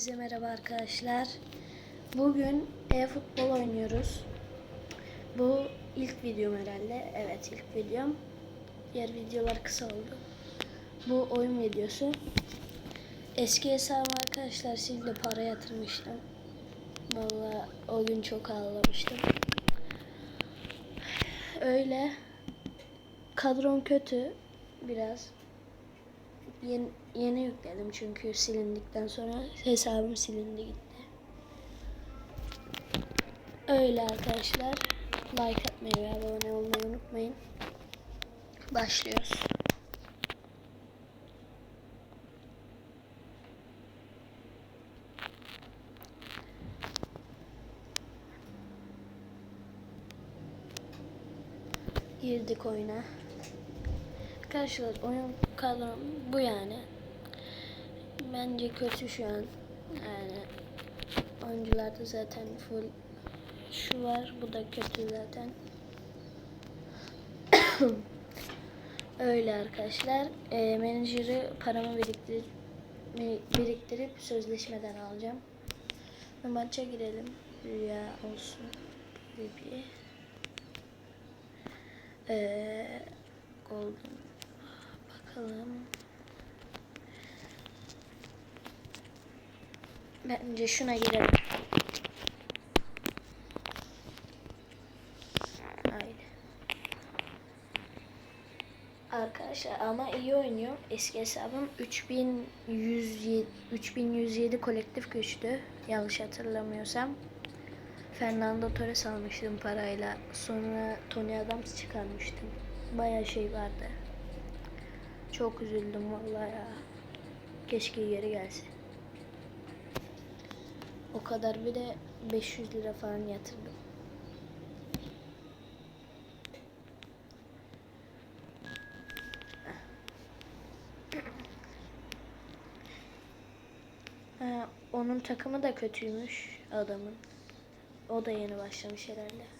Hepinize merhaba arkadaşlar. Bugün e-futbol oynuyoruz. Bu ilk videom herhalde. Evet ilk videom. Diğer videolar kısa oldu. Bu oyun videosu. Eski hesabım arkadaşlar sildi para yatırmıştım. Vallahi o gün çok ağlamıştım. Öyle. Kadron kötü biraz. Yeni, yeni yükledim çünkü silindikten sonra hesabım silindi gitti. Öyle arkadaşlar. Like atmayı ve abone olmayı unutmayın. Başlıyoruz. Girdik oyuna. Arkadaşlar oyun kadrom bu yani. Bence kötü şu an. Yani oyuncularda zaten full şu var. Bu da kötü zaten. Öyle arkadaşlar. E, menajeri paramı biriktirip biriktirip sözleşmeden alacağım. Ve maça girelim. Rüya olsun. Gibi. Ee, golden. Bakalım. Bence şuna girelim. Arkadaşlar ama iyi oynuyor. Eski hesabım 3107 3107 kolektif güçtü. Yanlış hatırlamıyorsam. Fernando Torres almıştım parayla. Sonra Tony Adams çıkarmıştım. Bayağı şey vardı. Çok üzüldüm vallahi ya. Keşke geri gelse. O kadar bir de 500 lira falan yatırdım. Onun takımı da kötüymüş adamın. O da yeni başlamış herhalde.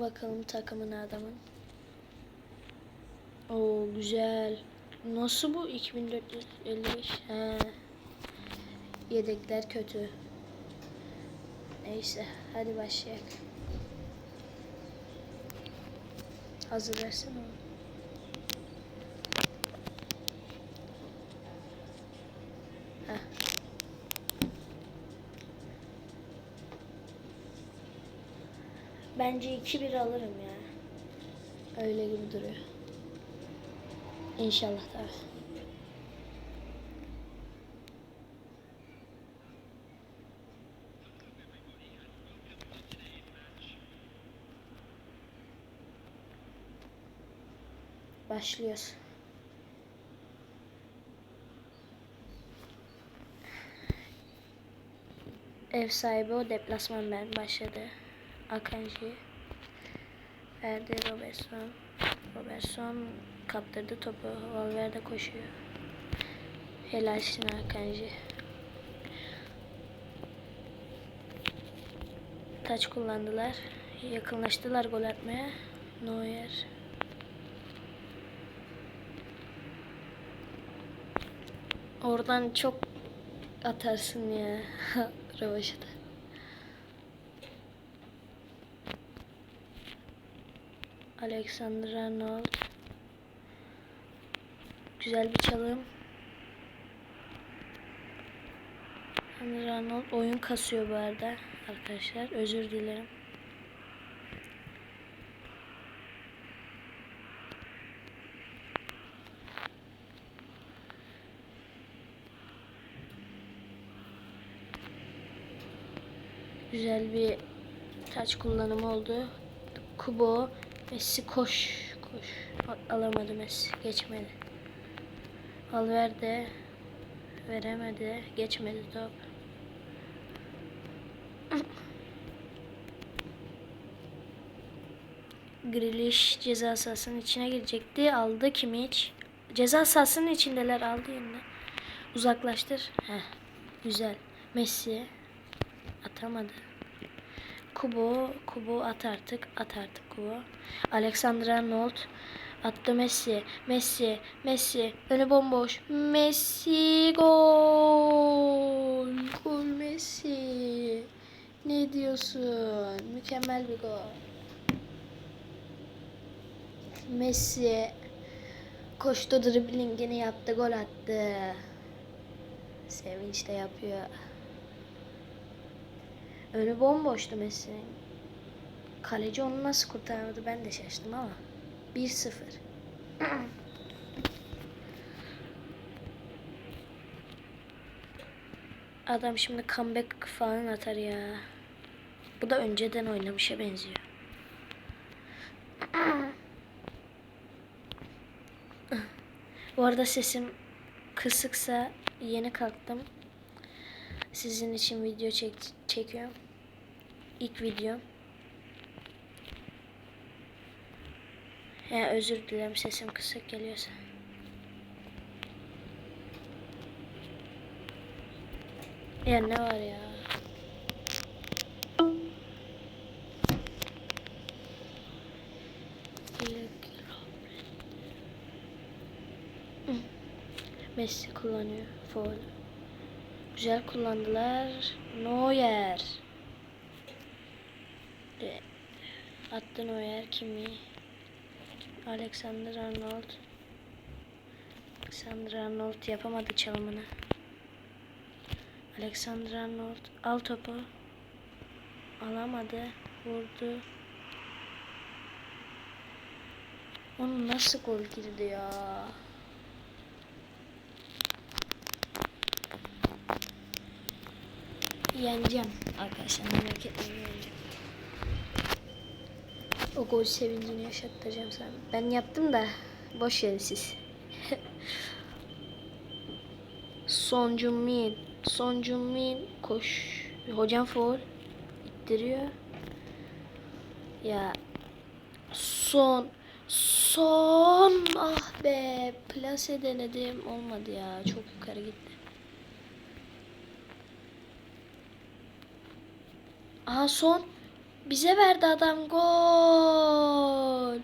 Bakalım takımın adamın. Oo güzel. Nasıl bu 2455? He. Yedekler kötü. Neyse hadi başlayalım. Hazır versene. Heh. Bence 2-1 alırım ya. Öyle gibi duruyor. İnşallah tabii. Başlıyoruz. Ev sahibi o deplasman ben başladı. Akanji verdi Robertson. Robertson kaptırdı topu. Valverde koşuyor. Helalsin Akanji. Taç kullandılar. Yakınlaştılar gol atmaya. Neuer. Oradan çok atarsın ya. Rövaşata. Alexander Arnold. Güzel bir çalım. Alexander Arnold oyun kasıyor bu arada arkadaşlar. Özür dilerim. Güzel bir taç kullanımı oldu. Kubo Messi koş koş. Alamadı Messi. Geçmedi. Valverde veremedi. Geçmedi top. Grealish ceza sahasının içine girecekti. Aldı Kimmich. Ceza sahasının içindeler aldı yerine. Uzaklaştır. Heh. Güzel. Messi atamadı. Kubo, Kubo at artık, at artık Kubo. Alexander Arnold, Attı Messi. Messi. Messi. Önü bomboş. Messi gol. Gol Messi. Ne diyorsun? Mükemmel bir gol. Messi koştu driblingini yaptı gol attı. Sevinç de yapıyor. Önü bomboştu Messi'nin. Kaleci onu nasıl kurtarmadı ben de şaştım ama. 1-0. Adam şimdi comeback falan atar ya. Bu da önceden oynamışa benziyor. Bu arada sesim kısıksa yeni kalktım. Sizin için video çek çekiyorum. İlk video. Ya özür dilerim sesim kısık geliyorsa. Ya ne var ya? Messi kullanıyor. Foul. Güzel kullandılar. Neuer. De, attı Neuer kimi? Alexander Arnold. Alexander Arnold yapamadı çalımını. Alexander Arnold al topu. Alamadı. Vurdu. Onun nasıl gol girdi ya? Yeneceğim arkadaşlar merak etmeyin yeneceğim. O gol sevincini yaşatacağım sana. Ben yaptım da boş verin siz. Son Min. Son Min koş. Hocam foul. İttiriyor. Ya son son ah be plase denedim olmadı ya çok yukarı gitti. Aha son bize verdi adam gol.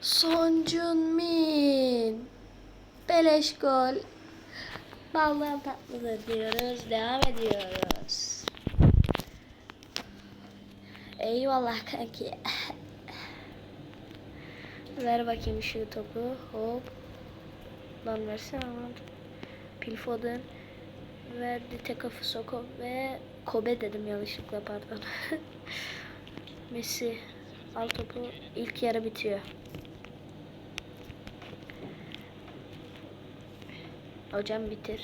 Son Min. Beleş gol. Baldan tatlıdır diyoruz. Devam ediyoruz. Eyvallah kanki. Ver bakayım şu topu. Hop. Lan versene lan. Pilfoden. Verdi Tekafu Soko ve Kobe dedim yanlışlıkla pardon. Messi al topu ilk yarı bitiyor. Hocam bitir.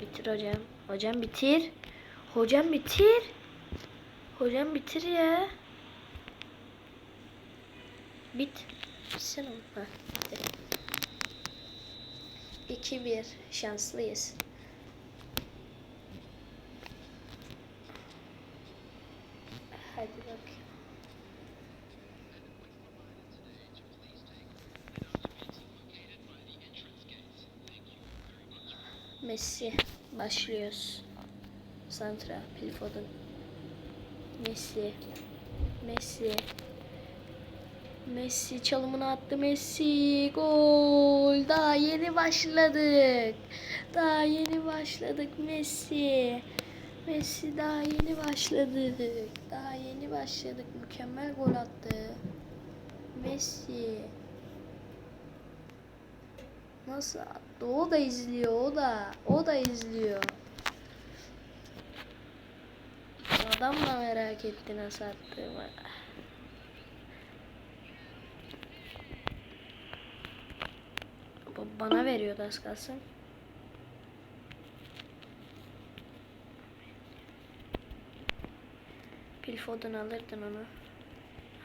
Bitir hocam. Hocam bitir. Hocam bitir. Hocam bitir ya. Bit. Bitsin oğlum. Ha, bitti. 2-1 şanslıyız. Hadi bakayım. Messi başlıyoruz. Santra, Pilfoden. Messi. Messi. Messi çalımını attı Messi. Gol. Daha yeni başladık. Daha yeni başladık Messi. Messi daha yeni başladık. Daha yeni başladık. Mükemmel gol attı. Messi. Nasıl? O da izliyor. O da. O da izliyor. Adam da merak etti nasıl attığımı. Bana veriyordu az kalsın. Pilfoden alırdın onu.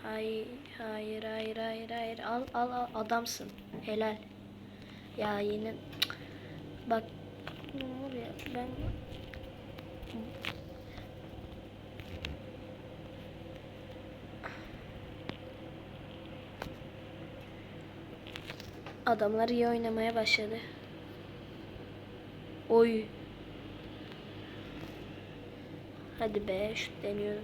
Hayır, hayır, hayır, hayır, hayır. Al, al, al. Adamsın. Helal. Ya yine bak ne oluyor? Ben Adamlar iyi oynamaya başladı. Oy. Hadi be şut deniyorum.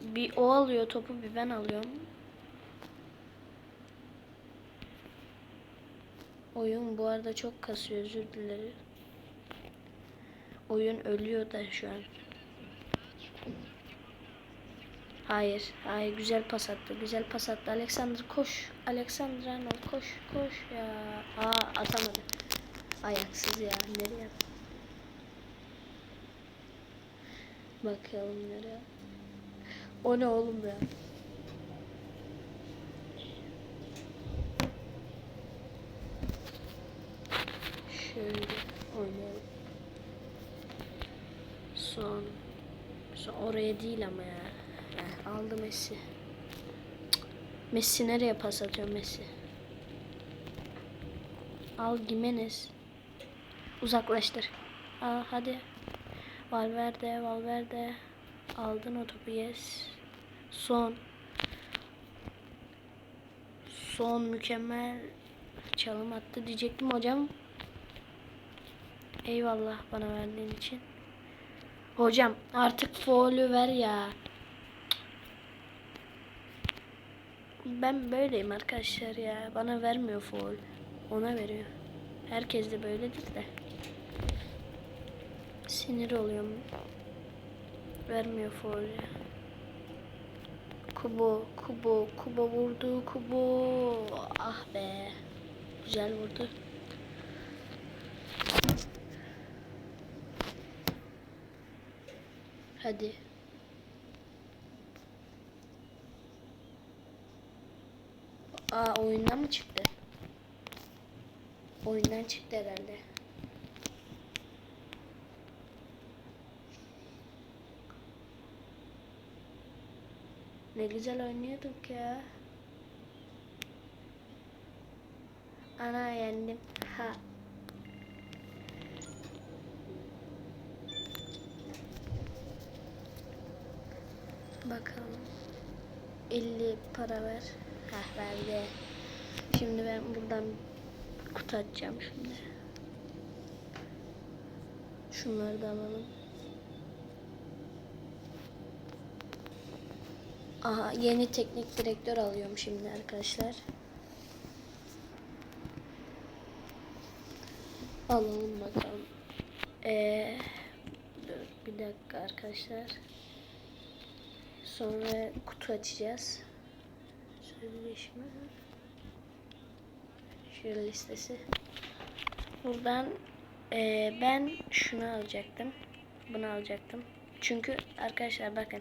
Bir o alıyor topu bir ben alıyorum. Oyun bu arada çok kasıyor özür dilerim. Oyun ölüyor da şu an. Hayır, hayır güzel pas attı. Güzel pas attı. Alexander koş. Alexander Arnold koş, koş ya. Aa atamadı. Ayaksız ya. Nereye? Bakalım nereye. O ne oğlum ya? Şöyle oynayalım. Son. Son oraya değil ama ya. Heh, aldı Messi. Messi nereye pas atıyor Messi? Al Gimenez. Uzaklaştır. Aa hadi. Valverde, Valverde. Aldın o topu yes. Son. Son mükemmel çalım attı diyecektim hocam. Eyvallah bana verdiğin için. Hocam artık faulü ver ya. Ben böyleyim arkadaşlar ya. Bana vermiyor faul. Ona veriyor. Herkes de böyledir de. Sinir oluyorum. Vermiyor faul ya. Kubo, Kubo, Kubo vurdu, Kubo. Ah be. Güzel vurdu. Hadi. Aa oyundan mı çıktı? Oyundan çıktı herhalde. Ne güzel oynuyorduk ya. Ana yendim. Ha. Bakalım. 50 para ver. Heh verdi. Şimdi ben buradan kutu açacağım şimdi. Şunları da alalım. Aha yeni teknik direktör alıyorum şimdi arkadaşlar. Alalım bakalım. Ee, dur bir dakika arkadaşlar. Sonra kutu açacağız. Sözleşme. Şöyle listesi. Buradan eee, ben şunu alacaktım. Bunu alacaktım. Çünkü arkadaşlar bakın.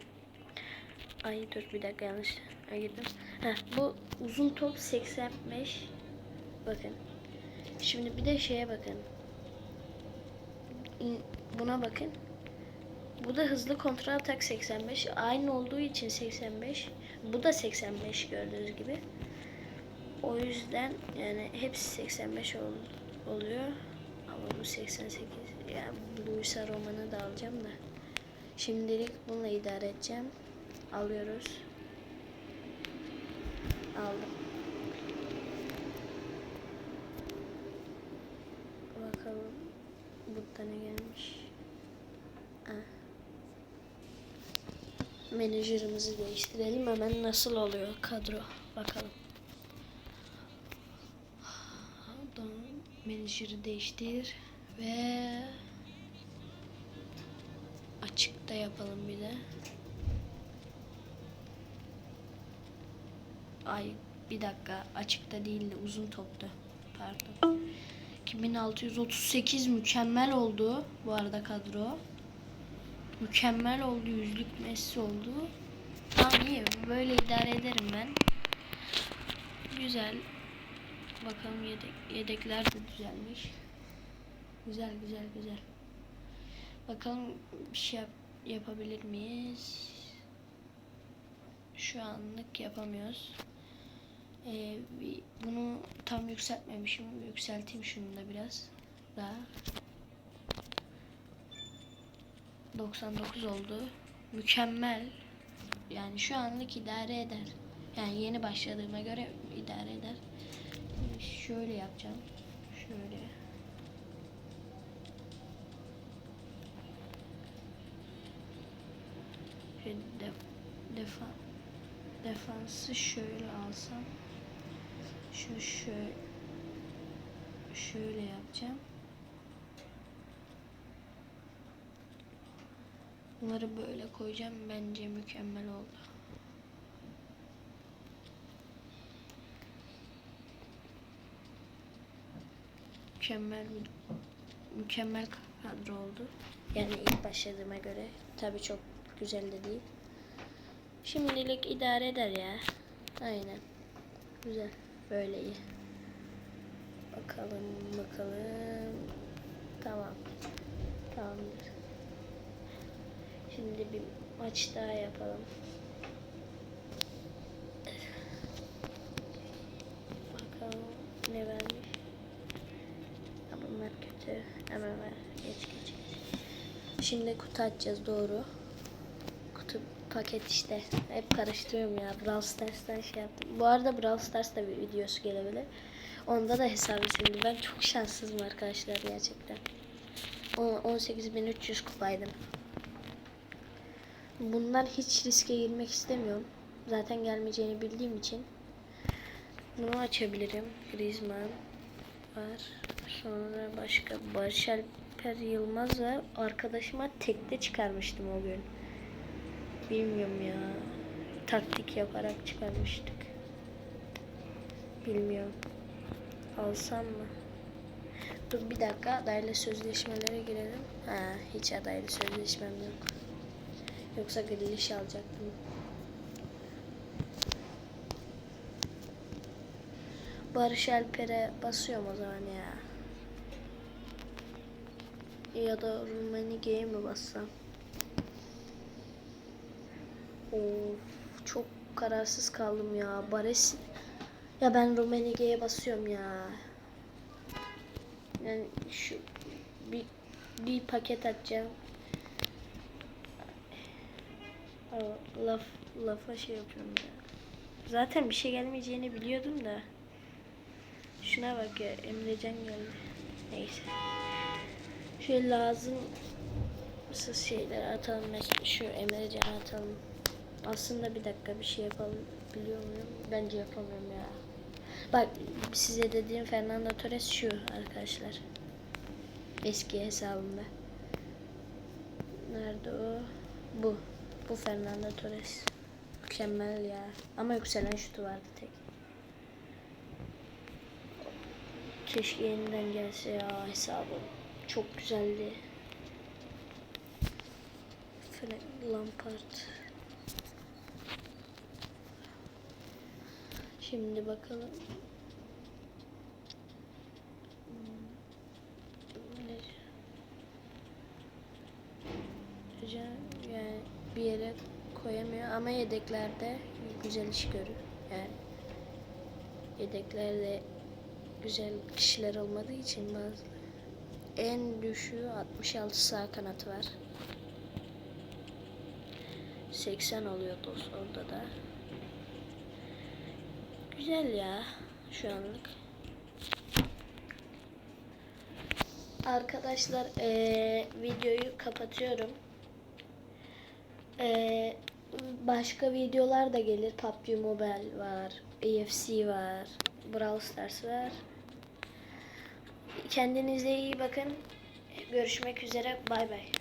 Ay dur bir dakika yanlış girdim. Heh, bu uzun top 85. Bakın. Şimdi bir de şeye bakın. Buna bakın. Bu da hızlı kontrol atak 85. Aynı olduğu için 85. Bu da 85 gördüğünüz gibi. O yüzden yani hepsi 85 ol, oluyor. Ama bu 88. Yani Luisa Roman'ı da alacağım da. Şimdilik bununla idare edeceğim. Alıyoruz. Aldım. Bakalım. Burada ne gelmiş? Ah. Menajerimizi değiştirelim hemen nasıl oluyor kadro bakalım. Menajeri değiştir ve açıkta yapalım bir de. Ay bir dakika açıkta değildi uzun toptu. Pardon. 2638 mükemmel oldu bu arada kadro. Mükemmel oldu. Yüzlük Messi oldu. Tamam iyi. Böyle idare ederim ben. Güzel. Bakalım yedek, yedekler de düzelmiş. Güzel güzel güzel. Bakalım bir şey yap- yapabilir miyiz? Şu anlık yapamıyoruz. Ee, bunu tam yükseltmemişim. Yükselteyim şunu da biraz daha. 99 oldu. Mükemmel. Yani şu anlık idare eder. Yani yeni başladığıma göre idare eder. Şöyle yapacağım. Şöyle. Def, defa, defansı şöyle alsam. Şu şöyle şöyle yapacağım. Bunları böyle koyacağım. Bence mükemmel oldu. Mükemmel bir mükemmel kadro oldu. Yani ilk başladığıma göre tabii çok güzel de değil. Şimdilik idare eder ya. Aynen. Güzel. Böyle iyi. Bakalım bakalım. Tamam. Tamamdır. Şimdi bir maç daha yapalım. Bakalım ne vermiş. Bunlar kötü. Hemen ver. Geç geç geç. Şimdi kutu açacağız doğru. Kutu paket işte. Hep karıştırıyorum ya. Brawl Stars'tan şey yaptım. Bu arada Brawl Stars'ta bir videosu gelebilir. Onda da hesabı sildim. Ben çok şanssızım arkadaşlar gerçekten. O- 18.300 kupaydım. Bundan hiç riske girmek istemiyorum. Zaten gelmeyeceğini bildiğim için. Bunu açabilirim. Griezmann var. Sonra başka Barış Alper Yılmaz var. Arkadaşıma tekte çıkarmıştım o gün. Bilmiyorum ya. Taktik yaparak çıkarmıştık. Bilmiyorum. Alsam mı? Dur bir dakika adayla sözleşmelere girelim. Ha hiç adayla sözleşmem yok. Yoksa Grealish alacaktım. Barış Alper'e basıyorum o zaman ya. Ya da Rummenigge'ye mi bassam? Of çok kararsız kaldım ya. Bares ya ben Rummenigge'ye basıyorum ya. Yani şu bir bir paket atacağım. Laf lafa şey yapıyorum ya. Zaten bir şey gelmeyeceğini biliyordum da. Şuna bak ya Emrecan geldi. Neyse. Şöyle lazım şeyler atalım. Mesela şu Emrecan'ı atalım. Aslında bir dakika bir şey yapalım biliyor muyum? Bence yapamıyorum ya. Bak size dediğim Fernando Torres şu arkadaşlar. Eski hesabımda. Nerede o? Bu. Bu Fernando Torres. Mükemmel ya. Ama yükselen şutu vardı tek. Keşke yeniden gelse ya hesabım. Çok güzeldi. Frank Lampard. Şimdi bakalım. Ne? Hocam yani bir yere koyamıyor ama yedeklerde güzel iş görür. Yani yedeklerde güzel kişiler olmadığı için bazı en düşüğü 66 sağ kanatı var. 80 oluyor dost orada da. Güzel ya şu anlık. Arkadaşlar eee, videoyu kapatıyorum. Eee, başka videolar da gelir. PUBG Mobile var. AFC var. Brawl Stars var. Kendinize iyi bakın. Görüşmek üzere. Bay bay.